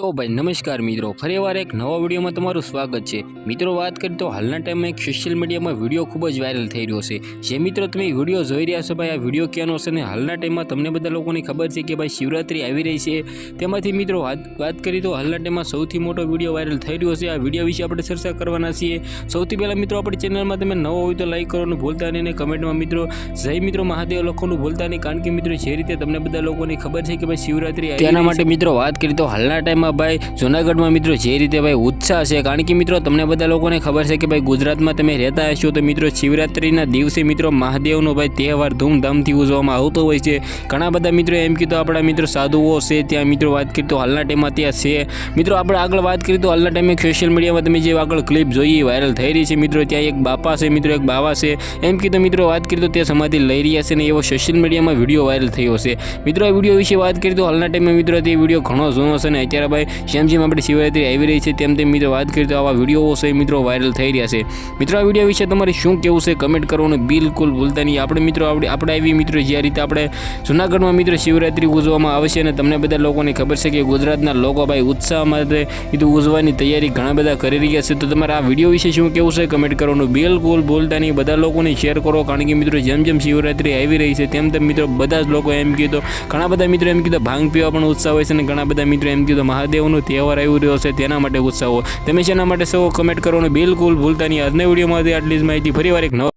તો ભાઈ નમસ્કાર મિત્રો. ફરીવાર એક નવા વિડીયોમાં તમારું સ્વાગત છે. મિત્રો વાત કરીએ તો હાલના ટાઈમમાં એક સોશિયલ મીડિયામાં વીડિયો ખૂબ જ વાયરલ થઈ રહ્યો છે. જે મિત્રો તમે વીડિયો જોઈ રહ્યા છો ભાઈ આ વીડિયો ક્યાંનો છે ને હાલના ટાઈમમાં તમને બધા લોકોને ખબર છે કે ભાઈ શિવરાત્રી આવી રહી છે. તેમાંથી મિત્રો વાત વાત કરીએ તો હાલના ટાઈમમાં સૌથી મોટો વીડિયો વાયરલ થઈ રહ્યો છે. આ વીડિયો વિશે આપણે ચર્ચા કરવાના છીએ. સૌથી પહેલાં મિત્રો આપણી ચેનલમાં તમે નવો હોય તો લાઈક કરવાનું ભૂલતા નહીં અને કમેન્ટમાં મિત્રો જય મિત્રો મહાદેવ લખવાનું ભૂલતા નહીં. કારણ કે મિત્રો જે રીતે તમને બધા લોકોને ખબર છે કે ભાઈ શિવરાત્રી તેના માટે મિત્રો વાત કરીએ તો હાલના ટાઈમમાં ભાઈ, જુનાગઢમાં મિત્રો જે રીતે ભાઈ ઉત્સાહ છે, કારણ કે મિત્રો તમને બધા લોકોને ખબર છે કે ભાઈ ગુજરાતમાં તમે રહેતા હશો તો મિત્રો શિવરાત્રિના દિવસે મિત્રો મહાદેવનો ભાઈ તહેવાર ધૂમધામથી ઉજવવામાં આવતો હોય છે. ઘણા બધા મિત્રો એમ કીધું, આપણા મિત્રો સાધુઓ છે, ત્યાં મિત્રો વાત કરી તો હાલના ટાઈમમાં ત્યાં છે. મિત્રો આપણે આગળ વાત કરી તો હાલના ટાઈમે સોશિયલ મીડિયામાં તમે જે આગળ ક્લિપ જોઈએ વાયરલ થઈ રહી છે મિત્રો. ત્યાં એક બાપા છે, મિત્રો એક બાવા છે. એમ કીધું, મિત્રો વાત કરી તો તે સમાધિ લઈ રહ્યા છે ને એવો સોશિયલ મીડિયામાં વીડિયો વાયરલ થયો છે. મિત્રો, આ વીડિયો વિશે વાત કરી તો હાલના ટાઈમે મિત્રો તે વીડિયો ઘણો જૂનો છે ને અત્યારે ભાઈ જેમ જેમ આપણે શિવરાત્રી આવી રહી છે. તેમ તેમ મિત્રો વાત કરીએ તો આવા વીડિયો છે મિત્રો વાયરલ થઈ રહ્યા છે. મિત્રો, આ વીડિયો વિશે તમારે શું કેવું છે? કમેન્ટ કરવાનું બિલકુલ ભૂલતા નહીં. આપણે મિત્રો, આપણે આપણે આવી મિત્રો, જે રીતે આપણે જુનાગઢમાં મિત્રો શિવરાત્રી ઉજવવામાં આવશે અને તમને બધા લોકોને ખબર છે કે ગુજરાતના લોકો ભાઈ ઉત્સાહ માટે એ ઉજવવાની તૈયારી ઘણા બધા કરી રહ્યા છે. તો તમારે આ વીડિયો વિશે શું કેવું છે? કમેન્ટ કરવાનું બિલકુલ ભૂલતા નહીં. બધા લોકોને શેર કરો, કારણ કે મિત્રો જેમ જેમ શિવરાત્રી આવી રહી છે, તેમ તેમ મિત્રો બધા જ લોકો એમ કીધું ઘણા બધા મિત્રો એમ કીધું ભાંગ પીવા પણ ઉત્સાહ હોય છે અને ઘણા બધા મિત્રો એમ કીધું મહાદેવનો તહેવાર આવી રહ્યો છે તેના માટે ઉત્સાહ. તમે શેના માટે સૌ કમેન્ટ કરવાનું બિલકુલ ભૂલતા નહીં. આજના વિડીયોમાંથી આટલી જ માહિતી. ફરીવાર એક નવા